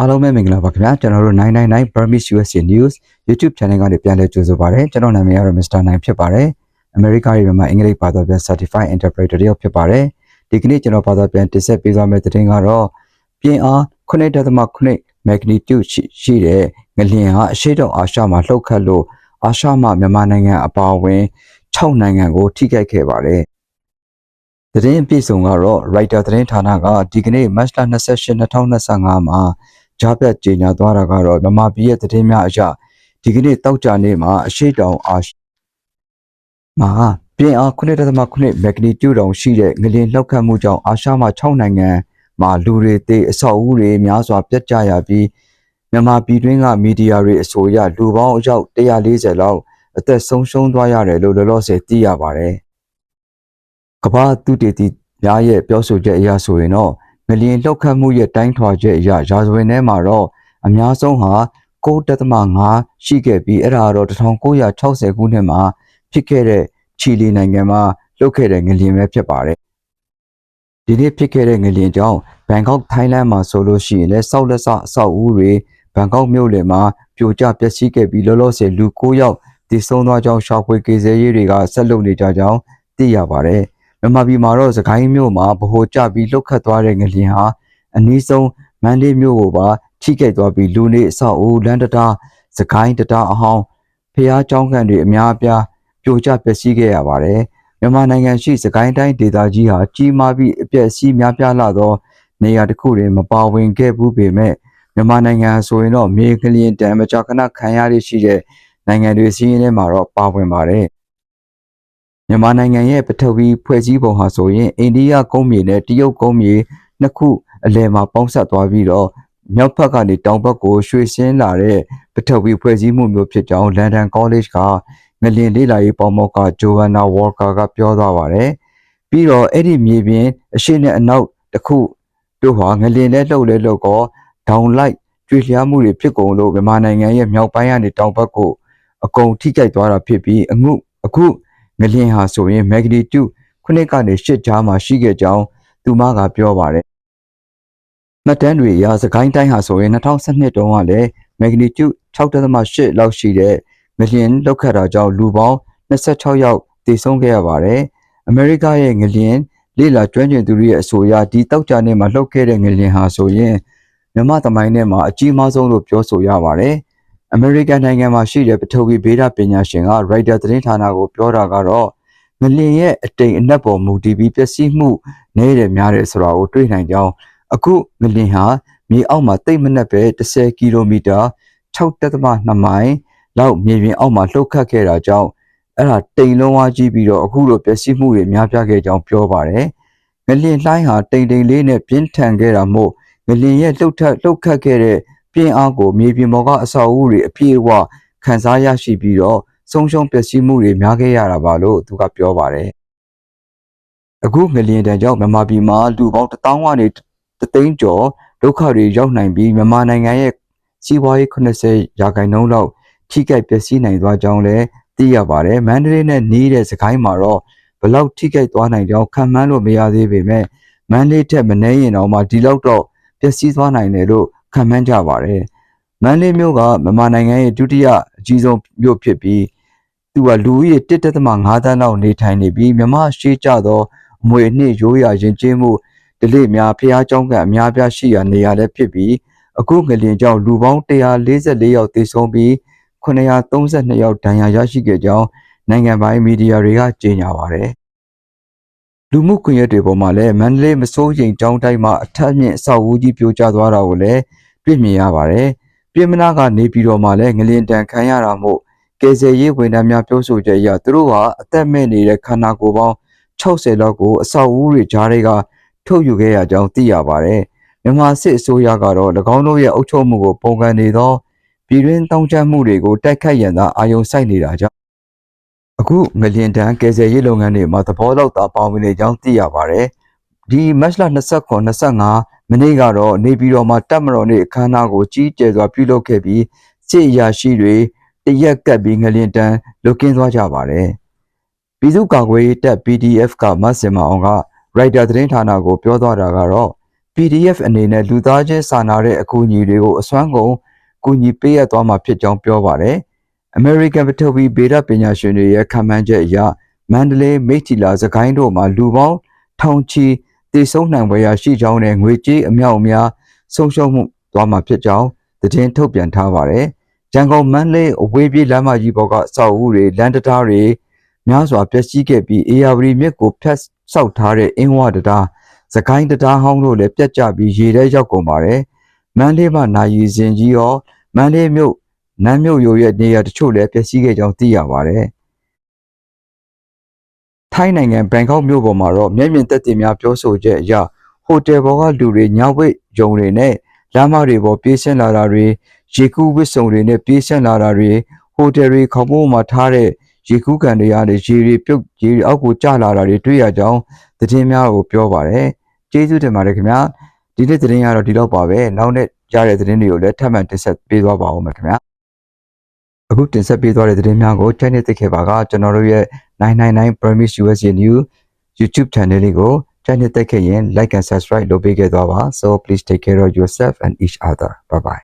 အားလုံးပဲမင်္ဂလာပါခင်ဗျာကျွန်တော်တို့999 Burmese USA News YouTube Channel ကနေပြန်လည်ကြိုဆိုပါရစေကျွန်တော်နာမည်ကတော့ Mr. 9ဖြစ်ပါတယ်အမေရိကရဲ့မြန်မာအင်္ဂလိပ်ဘာသာပြန် Certified Interpreter တယောက်ဖြစ်ပါတယ်ဒီကနေ့ကျွန်တော်ဘာသာပြန်တင်ဆက်ပေးသွားမယ့်သတင်းကတော့ပြင်းအား9.9 magnitude ရှိရှိတဲ့ငလျင်ဟာအရှိတောင်အာရှမှာလှုပ်ခတ်လို့အာရှမှာမြန်မာနိုင်ငံအပါအဝင်6နိုင်ငံကိုထိခိုက်ခဲ့ပါတယ်သတင်းအပြည့်စုံကတော့ Writer သတင်းဌာနကဒီကနေ့မတ်လ28 2025မှာ ကြားပြတ်ကြေညာသွားတာကတော့မမပီရဲ့သတင်းများအရဒီကနေ့တောက်ကြနေ့မှာအရှိတောင်အာရှမှာပြင်းအား9.9 magnitude တောင်ရှိတဲ့ငလျင်လှုပ်ခတ်မှုကြောင့်အာရှမှာ6နိုင်ငံမှာလူတွေသေအဆောက်အဦတွေများစွာပြတ်ကျရပြီးမြန်မာပြည်တွင်းကမီဒီယာတွေအဆိုအရလူပေါင်းအယောက်140လောက်အသက်ဆုံးရှုံးသွားရတယ်လို့လောလောဆယ်သိရပါတယ်။ကမ္ဘာသူတေတီများရဲ့ပြောဆိုချက်အရဆိုရင်တော့ ငလျင်လှုပ်ခတ်မှုရဲ့တိုင်းထွာချက်အရရာဇဝင်ထဲမှာတော့အများဆုံးဟာ9.5ရှိခဲ့ပြီးအဲ့ဒါတော့1960ခုနှစ်မှာဖြစ်ခဲ့တဲ့ချီလီနိုင်ငံမှာလှုပ်ခဲ့တဲ့ငလျင်ပဲဖြစ်ပါတယ်ဒီနေ့ဖြစ်ခဲ့တဲ့ငလျင်ကြောင့်ဘန်ကောက်ထိုင်းလန်မှာဆိုလို့ရှိရင်လည်းစောက်လက်စအဆောက်အဦတွေဘန်ကောက်မြို့လယ်မှာပြိုကျပျက်စီးခဲ့ပြီးလောလောဆယ်လူ9ယောက်တည်ဆုံသွားကြောင်းရှောက်ဖွေကေဆယ်ရေးတွေကဆက်လုပ်နေကြကြောင်းသိရပါတယ် မြန်မာပြည်မှာတော့စကိုင်းမြို့မှာဗဟိုကျပြီးလှုပ်ခတ်သွားတဲ့ငလျင်ဟာအနည်းဆုံးမန္တလေးမြို့ကိုပါထိခဲ့သွားပြီးလူနေအဆောက်အဦလမ်းတတာစကိုင်းတတာအဟောင်းဖျားကျောင်းကန်တွေအများအပြားပြိုကျပျက်စီးခဲ့ရပါတယ်မြန်မာနိုင်ငံရှိစကိုင်းတိုင်းဒေသကြီးဟာကြီးမားပြီးအပျက်အစီးများပြားလာသောနေရာတစ်ခုတွင်မပါဝင်ခဲ့ဘူးပေမဲ့မြန်မာနိုင်ငံဆိုရင်တော့မြေကလျင်တန်မကြာခဏခံရရရှိတဲ့နိုင်ငံတွေစီးရင်ထဲမှာတော့ပါဝင်ပါတယ် မြန်မာနိုင်ငံရဲ့ပထဝီဖွဲ့စည်းပုံဟာဆိုရင်အိန္ဒိယကုန်းမြေနဲ့တရုတ်ကုန်းမြေနှစ်ခုအလယ်မှာပေါင်းစပ်သွားပြီးတော့မြောက်ဘက်ကနေတောင်ဘက်ကိုရွှေ့ဆင်းလာတဲ့ပထဝီဖွဲ့စည်းမှုမျိုးဖြစ်ကြောင်းလန်ဒန်ကောလိပ်ကငလျင်လေးလာရေးပေါမောက်ကဂျိုဝမ်နာဝေါ်ကာကပြောသွားပါတယ်။ပြီးတော့အဲ့ဒီမြေပြင်အရှိနဲ့အနောက်တစ်ခုတို့ဟာငလျင်နဲ့လှုပ်လဲလှုပ်ကောဒေါင်လိုက်ကျွေလျားမှုတွေဖြစ်ကုန်လို့မြန်မာနိုင်ငံရဲ့မြောက်ပိုင်းကနေတောင်ဘက်ကိုအကုန်ထိကြိုက်သွားတာဖြစ်ပြီးအမှုအခု ငလျင်ဟာဆိုရင် magnitude ခုနှစ်ကနေ8ကြားမှာရှိခဲ့ကြောင်းသူမကပြောပါတယ်မှတ်တမ်းတွေအရစကိုင်းတိုင်းဟာဆိုရင်2012တုန်းကလည်း magnitude 6.8လောက်ရှိတဲ့ငလျင်လောက်ခတ်တာကြောင့်လူပေါင်း26ယောက်သေဆုံးခဲ့ရပါတယ်။အမေရိကရဲ့ငလျင်လေလာကျွမ်းကျင်သူတွေရဲ့အဆိုအရဒီတောက်ကြနေမှာလှုပ်ခဲ့တဲ့ငလျင်ဟာဆိုရင်မြမသမိုင်းထဲမှာအကြီးမားဆုံးလို့ပြောဆိုရပါတယ်။ အမေရိကန်နိုင်ငံမှာရှိတဲ့ပထဝီဗေဒပညာရှင်က Writer သတင်းဌာနကိုပြောတာကတော့ငလျင်ရဲ့အတိမ်အနက်ပေါ်မူတည်ပြီးပျက်စီးမှုနည်းတယ်များတယ်ဆိုတာကိုတွေ့နိုင်ကြောင်းအခုငလျင်ဟာမြေအောက်မှာတိတ်မနက်ပဲ10ကီလိုမီတာ6.2မိုင်လောက်မြေပြင်အောက်မှာလှုပ်ခတ်ခဲ့တာကြောင့်အဲ့ဒါတိမ်လုံးဝကြီးပြီးတော့အခုလိုပျက်စီးမှုတွေများပြားခဲ့ကြောင်းပြောပါတယ်ငလျင်လှိုင်းဟာတိမ်တိမ်လေးနဲ့ပြင်းထန်ခဲ့တာမို့ငလျင်ရဲ့လှုပ်ထက်လှုပ်ခတ်ခဲ့တဲ့ ပြင်းအားကိုမြေပြင်ပေါ်ကအဆောက်အဦတွေအပြည့်အဝခံစားရရှိပြီးတော့ဆုံးရှုံးပျက်စီးမှုတွေများခဲ့ရတာပါလို့သူကပြောပါတယ်အခုငလျင်တန်ကြောင့်မြန်မာပြည်မှာလူပေါင်း1000ကနေတသိန်းကျော်ဒုက္ခတွေရောက်နိုင်ပြီးမြန်မာနိုင်ငံရဲ့စီးပွားရေး80ရာခိုင်နှုန်းလောက်ထိခိုက်ပျက်စီးနိုင်သွားကြောင်းလည်းသိရပါတယ်မန္တလေးနဲ့နီးတဲ့စကိုင်းမှာတော့ဘလောက်ထိခိုက်သွားနိုင်ကြောင်းခံမှန်းလို့မရသေးပေမဲ့မန္တလေးထက်မနှဲရင်တော့မှဒီလောက်တော့ပျက်စီးသွားနိုင်တယ်လို့ ခံမှန်းကြပါတယ်။မန္တလေးမြို့ကမြန်မာနိုင်ငံရဲ့ဒုတိယအကြီးဆုံးမြို့ဖြစ်ပြီးသူကလူဦးရေ1.5သန်းလောက်နေထိုင်နေပြီးမြမရှိကြသောအမွေအနှစ်ရိုးရာယဉ်ကျေးမှုဒလိများဖျားကျောင်းကအများပြားရှိရာနေရာလည်းဖြစ်ပြီးအခုငလျင်ကြောင့်လူပေါင်း144ယောက်သေဆုံးပြီး932ယောက်ဒဏ်ရာရရှိခဲ့ကြောင်းနိုင်ငံပိုင်မီဒီယာတွေကကြေညာပါတယ်။ လူမှုကွန်ရက်တွေပေါ်မှာလည်းမန္တလေးမစိုးရိမ်ကျောင်းတိုင်းမှာအထက်မြင့်အဆောက်အဦကြီးပြိုကျသွားတာကိုလည်းတွေ့မြင်ရပါတယ်။ပြည်မနာကနေပြည်တော်မှာလည်းငလျင်တန်ခံရတာမို့ကယ်ဆယ်ရေးဝန်ထမ်းများပြောဆိုချက်အရသူတို့ဟာအသက်မဲ့နေတဲ့ခန္ဓာကိုယ်ပေါင်း60လောက်ကိုအဆောက်အဦတွေကြားတွေကထုတ်ယူခဲ့ရကြောင်းသိရပါတယ်။မြန်မာစစ်အစိုးရကတော့၎င်းတို့ရဲ့အုပ်ချုပ်မှုကိုပုံကန်နေသောပြည်တွင်းတောင်းကျမှုတွေကိုတိုက်ခိုက်ရန်သာအာရုံစိုက်နေတာကြောင့် အခုငလျင်တန်းကယ်ဆယ်ရေးလုပ်ငန်းတွေမှာသဘောလောက်သာပါဝင်နေကြောင်းသိရပါတယ်။ဒီမတ်လ29 25မိနစ်ကတော့နေပြည်တော်မှာတပ်မတော်နေအခမ်းအနားကိုကြီးကျယ်စွာပြုလုပ်ခဲ့ပြီးစစ်အရာရှိတွေတရက်ကပ်ပြီးငလျင်တန်းလုကင်းသွားကြပါတယ်။ပြည်သူ့ကာကွယ်ရေးတပ် PDF ကမတ်စင်မအောင်က Writer သတင်းဌာနကိုပြောသွားတာကတော့ PDF အနေနဲ့လူသားချင်းစာနာတဲ့အကူအညီတွေကိုအစွမ်းကုန်ကူညီပေးရသွားမှာဖြစ်ကြောင်းပြောပါတယ်။ American ပထဝီဗေဒပညာရှင်တွေရဲ့ခန့်မှန်းချက်အရမန္တလေးမိတ်တီလာစကိုင်းတို့မှာလူပေါင်းထောင်ချီတည်ဆုံနိုင်ပွဲရရှိကြောင်းနဲ့ငွေကြေးအမြောက်အများဆုံးရှုံးမှုသွားမှာဖြစ်ကြောင်းသတင်းထုတ်ပြန်ထားပါတယ်။ရန်ကုန်မန္တလေးအဝေးပြေးလမ်းမကြီးပေါ်ကအဆောက်အဦတွေလမ်းတံတားတွေများစွာပျက်စီးခဲ့ပြီးအေယာဝတီမြစ်ကိုဖြတ်ဆောက်ထားတဲ့အင်းဝတံတားစကိုင်းတံတားဟောင်းတို့လည်းပြတ်ကျပြီးရေထဲရောက်ကုန်ပါတယ်။မန္တလေးမှာနိုင်ရီစင်ကြီးရောမန္တလေးမြို့ နမ်းမြို့ရိုရဲ့နေရာတချို့လည်းပျက်စီးခဲ့ကြောင်းသိရပါတယ်။ထိုင်းနိုင်ငံဘန်ကောက်မြို့ပေါ်မှာတော့မျက်မြင်သက်သေများပြောဆိုချက်အရဟိုတယ်ပေါ်ကလူတွေညဝိတ်ယုံတွေနဲ့လမ်းမတွေပေါ်ပြေးဆင်းလာတာတွေရေကူးဝစ်စုံတွေနဲ့ပြေးဆင်းလာတာတွေဟိုတယ်တွေခေါင်းမိုးမှာထားတဲ့ရေကူးကန်တွေရတယ်ရေတွေပြုတ်ရေတွေအောက်ကိုကျလာတာတွေတွေ့ရကြောင်းသတင်းများကိုပြောပါတယ်။ကျေးဇူးတင်ပါတယ်ခင်ဗျာ။ဒီနေ့သတင်းကတော့ဒီတော့ပါပဲ။နောက်နေ့ရတဲ့သတင်းတွေကိုလည်းထပ်မံတင်ဆက်ပေးသွားပါဦးမယ်ခင်ဗျာ။ အခုတင်ဆက်ပေးသွားတဲ့သတင်းများကို channel သိခဲ့ပါကကျွန်တော်တို့ရဲ့999 Promise USA News YouTube channel လေးကို channel သိခဲ့ရင် like and subscribe လုပ်ပေးခဲ့သွားပါ so please take care of yourself and each other bye bye